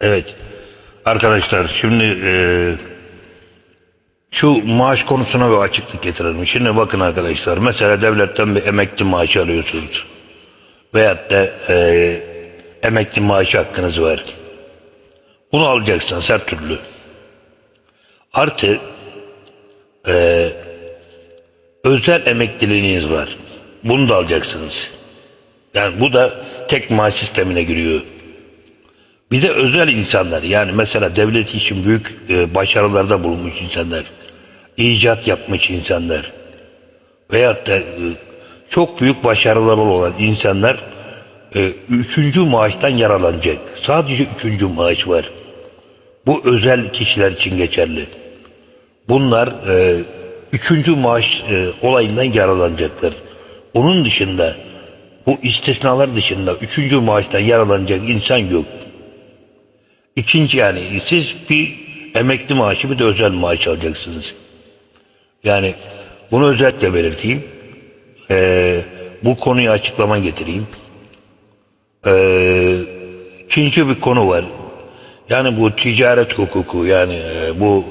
Evet. Arkadaşlar şimdi e, şu maaş konusuna bir açıklık getirelim. Şimdi bakın arkadaşlar mesela devletten bir emekli maaşı alıyorsunuz. Veyahut da e, emekli maaşı hakkınız var. Bunu alacaksınız her türlü. Artı e, özel emekliliğiniz var. Bunu da alacaksınız. Yani bu da tek maaş sistemine giriyor. Bir de özel insanlar yani mesela devlet için büyük e, başarılarda bulunmuş insanlar, icat yapmış insanlar veyahut da e, çok büyük başarıları olan insanlar e, üçüncü maaştan yararlanacak. Sadece üçüncü maaş var. Bu özel kişiler için geçerli. Bunlar e, üçüncü maaş olayından yararlanacaklar. Onun dışında bu istisnalar dışında üçüncü maaştan yararlanacak insan yok. İkinci yani siz bir emekli maaşı bir de özel maaş alacaksınız. Yani bunu özellikle belirteyim. Ee, bu konuyu açıklama getireyim. Ee, ikinci bir konu var. Yani bu ticaret hukuku yani e, bu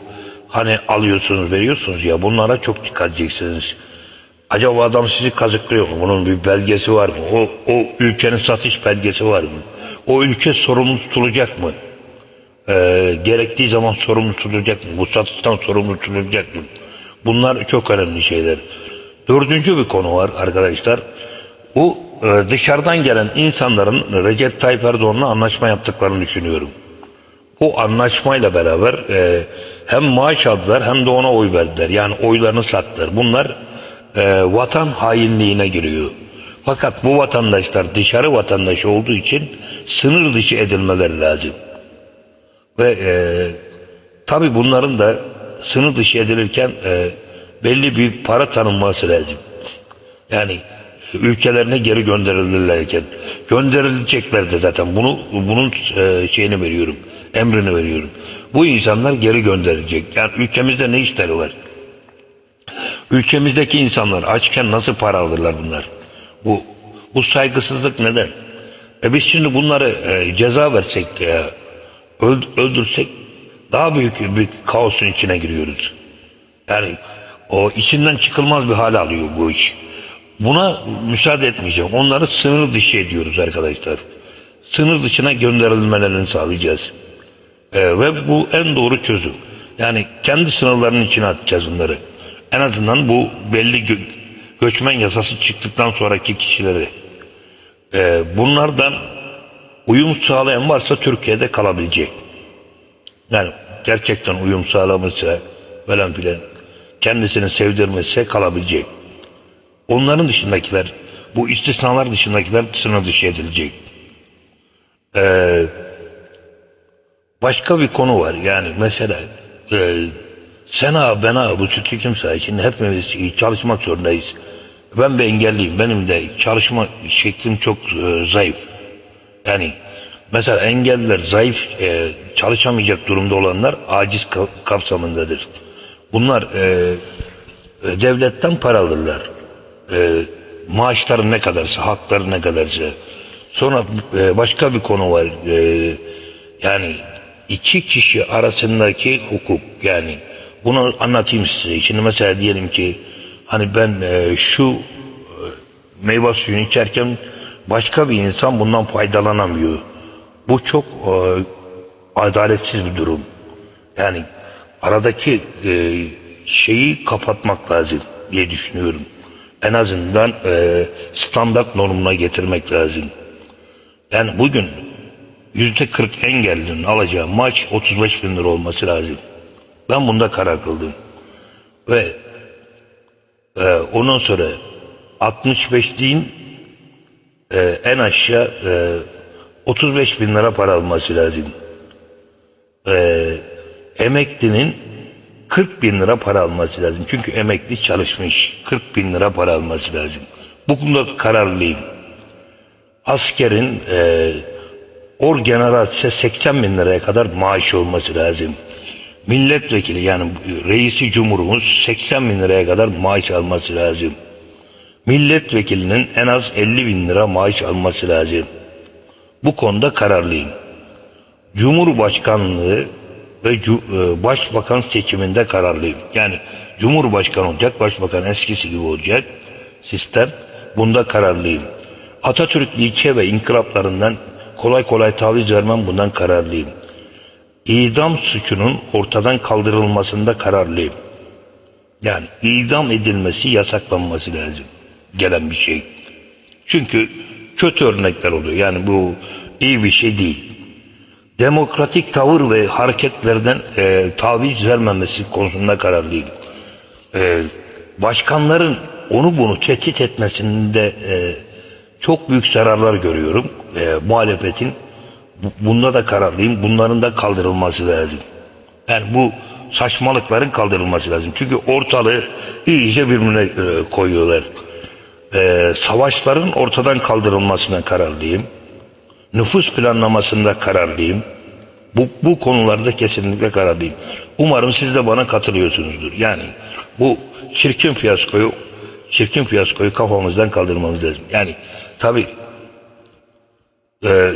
hani alıyorsunuz veriyorsunuz ya bunlara çok dikkat edeceksiniz. Acaba adam sizi kazıklıyor mu? Bunun bir belgesi var mı? O, o ülkenin satış belgesi var mı? O ülke sorumlu tutulacak mı? Ee, gerektiği zaman sorumlu tutulacak mı? Bu satıştan sorumlu tutulacak mı? Bunlar çok önemli şeyler. Dördüncü bir konu var arkadaşlar. Bu e, dışarıdan gelen insanların Recep Tayyip Erdoğan'la anlaşma yaptıklarını düşünüyorum. Bu anlaşmayla beraber e, hem maaş aldılar hem de ona oy verdiler. Yani oylarını sattılar. Bunlar e, vatan hainliğine giriyor. Fakat bu vatandaşlar dışarı vatandaş olduğu için sınır dışı edilmeleri lazım. Ve e, tabi bunların da sınır dışı edilirken e, belli bir para tanınması lazım. Yani ülkelerine geri gönderilirlerken gönderilecekler de zaten bunu bunun e, şeyini veriyorum emrini veriyorum. Bu insanlar geri gönderilecek. Yani ülkemizde ne işleri var? Ülkemizdeki insanlar açken nasıl para alırlar bunlar? Bu bu saygısızlık neden? E biz şimdi bunları e, ceza versek, e, öldürsek daha büyük bir kaosun içine giriyoruz. Yani o içinden çıkılmaz bir hal alıyor bu iş. Buna müsaade etmeyeceğim. Onları sınır dışı ediyoruz arkadaşlar. Sınır dışına gönderilmelerini sağlayacağız. Ee, ve bu en doğru çözüm. Yani kendi sınırlarının içine atacağız bunları. En azından bu belli gö- göçmen yasası çıktıktan sonraki kişileri. Ee, bunlardan uyum sağlayan varsa Türkiye'de kalabilecek. Yani gerçekten uyum sağlamışsa falan filan kendisini sevdirmişse kalabilecek. Onların dışındakiler, bu istisnalar dışındakiler sınır dışı edilecek. Ee, başka bir konu var yani mesela e, sena bena bu sütlü kimse için hepimiz çalışmak zorundayız. Ben bir engelliyim. Benim de çalışma şeklim çok e, zayıf. Yani mesela engelliler zayıf e, çalışamayacak durumda olanlar aciz ka- kapsamındadır. Bunlar e, e, devletten para alırlar. E, maaşları ne kadarsa, hakları ne kadarsa. Sonra e, başka bir konu var. E, yani iki kişi arasındaki hukuk yani bunu anlatayım size. Şimdi mesela diyelim ki hani ben e, şu e, meyve suyunu içerken başka bir insan bundan faydalanamıyor. Bu çok e, adaletsiz bir durum. Yani aradaki e, şeyi kapatmak lazım diye düşünüyorum. En azından e, standart normuna getirmek lazım. Yani bugün yüzde 40 engellinin alacağı maç 35 bin lira olması lazım. Ben bunda karar kıldım. Ve e, ondan sonra 65 din e, en aşağı e, 35 bin lira para alması lazım. E, emeklinin 40 bin lira para alması lazım. Çünkü emekli çalışmış. 40 bin lira para alması lazım. Bu konuda kararlıyım. Askerin e, orgeneral ise 80 bin liraya kadar maaş olması lazım. Milletvekili yani reisi cumhurumuz 80 bin liraya kadar maaş alması lazım. Milletvekilinin en az 50 bin lira maaş alması lazım. Bu konuda kararlıyım. Cumhurbaşkanlığı ve e, başbakan seçiminde kararlıyım. Yani Cumhurbaşkanı olacak, başbakan eskisi gibi olacak sistem. Bunda kararlıyım. Atatürk ilke ve inkılaplarından kolay kolay taviz vermem bundan kararlıyım. İdam suçunun ortadan kaldırılmasında kararlıyım. Yani idam edilmesi yasaklanması lazım. Gelen bir şey. Çünkü kötü örnekler oluyor. Yani bu iyi bir şey değil. Demokratik tavır ve hareketlerden e, taviz vermemesi konusunda kararlıyım. E, başkanların onu bunu tehdit etmesinde e, çok büyük zararlar görüyorum. E, muhalefetin bu- bunda da kararlıyım. Bunların da kaldırılması lazım. Yani bu saçmalıkların kaldırılması lazım. Çünkü ortalığı iyice birbirine e, koyuyorlar. E, savaşların ortadan kaldırılmasına kararlıyım. Nüfus planlamasında kararlıyım. Bu, bu konularda kesinlikle kararlıyım. Umarım siz de bana katılıyorsunuzdur. Yani bu çirkin fiyaskoyu çirkin fiyaskoyu kafamızdan kaldırmamız lazım. Yani tabi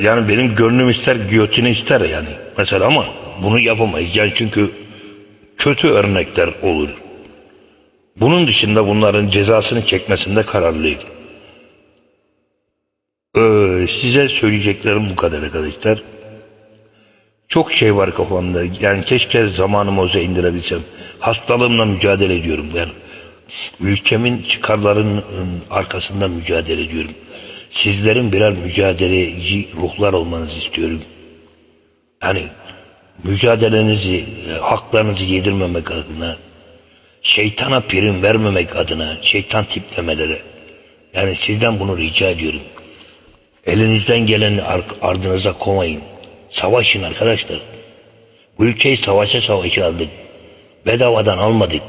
yani benim gönlüm ister giyotini ister yani mesela ama bunu yapamayız. Yani çünkü kötü örnekler olur. Bunun dışında bunların cezasını çekmesinde kararlıyım. Ee, size söyleyeceklerim bu kadar arkadaşlar. Çok şey var kafamda. Yani keşke zamanımı oza indirebilsem. Hastalığımla mücadele ediyorum. Yani ülkemin çıkarlarının arkasında mücadele ediyorum. Sizlerin birer mücadeleci ruhlar olmanızı istiyorum. Yani mücadelenizi, e, haklarınızı yedirmemek adına, şeytana prim vermemek adına, şeytan tiplemelere. Yani sizden bunu rica ediyorum. Elinizden geleni ar- ardınıza koymayın. Savaşın arkadaşlar. Bu ülkeyi savaşa savaşa aldık. Bedavadan almadık.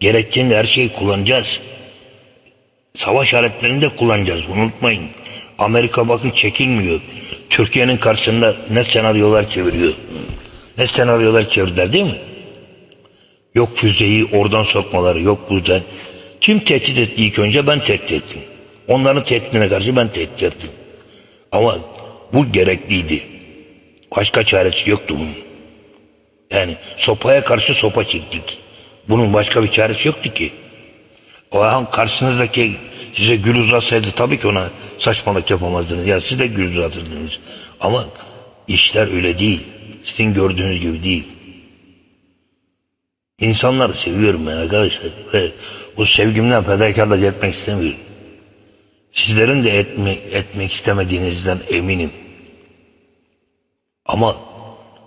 Gerektiğinde her şeyi kullanacağız. Savaş aletlerini de kullanacağız. Unutmayın. Amerika bakın çekilmiyor. Türkiye'nin karşısında ne senaryolar çeviriyor. Ne senaryolar çevirdiler değil mi? Yok füzeyi oradan sokmaları, yok buradan. Kim tehdit etti ilk önce? Ben tehdit ettim. Onların tehditine karşı ben tehdit ettim. Ama bu gerekliydi. Başka çaresi yoktu bunun. Yani sopaya karşı sopa çektik. Bunun başka bir çaresi yoktu ki. O an karşınızdaki size gül uzatsaydı tabii ki ona saçmalık yapamazdınız. Ya siz de gül uzatırdınız. Ama işler öyle değil. Sizin gördüğünüz gibi değil. İnsanları seviyorum ben arkadaşlar. Ve bu sevgimden fedakarlık etmek istemiyorum. Sizlerin de etmek, etmek istemediğinizden eminim. Ama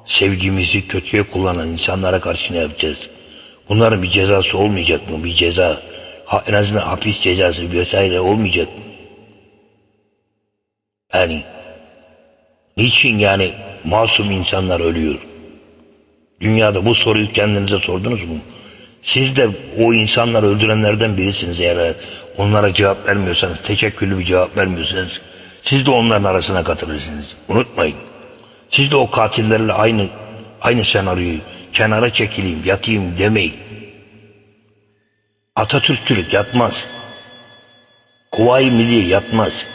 sevgimizi kötüye kullanan insanlara karşı ne yapacağız? Bunların bir cezası olmayacak mı? Bir ceza, ha, en azından hapis cezası vesaire olmayacak mı? Yani niçin yani masum insanlar ölüyor? Dünyada bu soruyu kendinize sordunuz mu? Siz de o insanları öldürenlerden birisiniz eğer onlara cevap vermiyorsanız, teşekküllü bir cevap vermiyorsanız siz de onların arasına katılırsınız. Unutmayın. Siz de o katillerle aynı aynı senaryoyu kenara çekileyim, yatayım demeyin. Atatürkçülük yatmaz. Kuvayi Milliye yatmaz.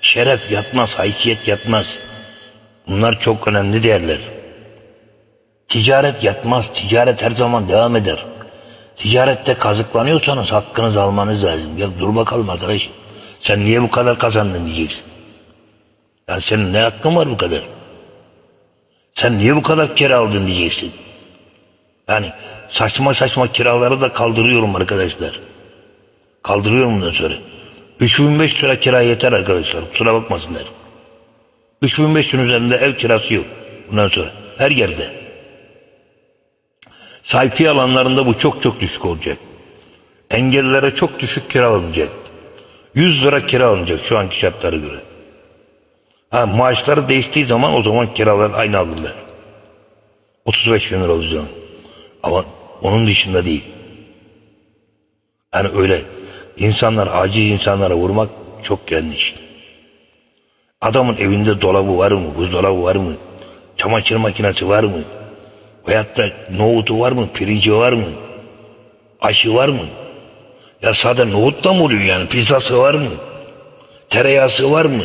Şeref yatmaz, haysiyet yatmaz. Bunlar çok önemli değerler. Ticaret yatmaz. Ticaret her zaman devam eder. Ticarette kazıklanıyorsanız hakkınızı almanız lazım. Ya dur bakalım arkadaş. Sen niye bu kadar kazandın diyeceksin. Yani senin ne hakkın var bu kadar? Sen niye bu kadar kira aldın diyeceksin. Yani saçma saçma kiraları da kaldırıyorum arkadaşlar. Kaldırıyorum bundan sonra. 3500 lira kira yeter arkadaşlar. Kusura bakmasınlar. 3500'ün üzerinde ev kirası yok. Bundan sonra. Her yerde. Sayfi alanlarında bu çok çok düşük olacak. Engellilere çok düşük kira alınacak. 100 lira kira alınacak şu anki şartlara göre. Ha, maaşları değiştiği zaman o zaman kiralar aynı alırlar. 35 bin lira olacak. Ama onun dışında değil. Yani öyle insanlar, aciz insanlara vurmak çok yanlış. Adamın evinde dolabı var mı, buzdolabı var mı, çamaşır makinesi var mı, da nohutu var mı, pirinci var mı, aşı var mı? Ya sadece nohut da mı oluyor yani, pizzası var mı, tereyağısı var mı?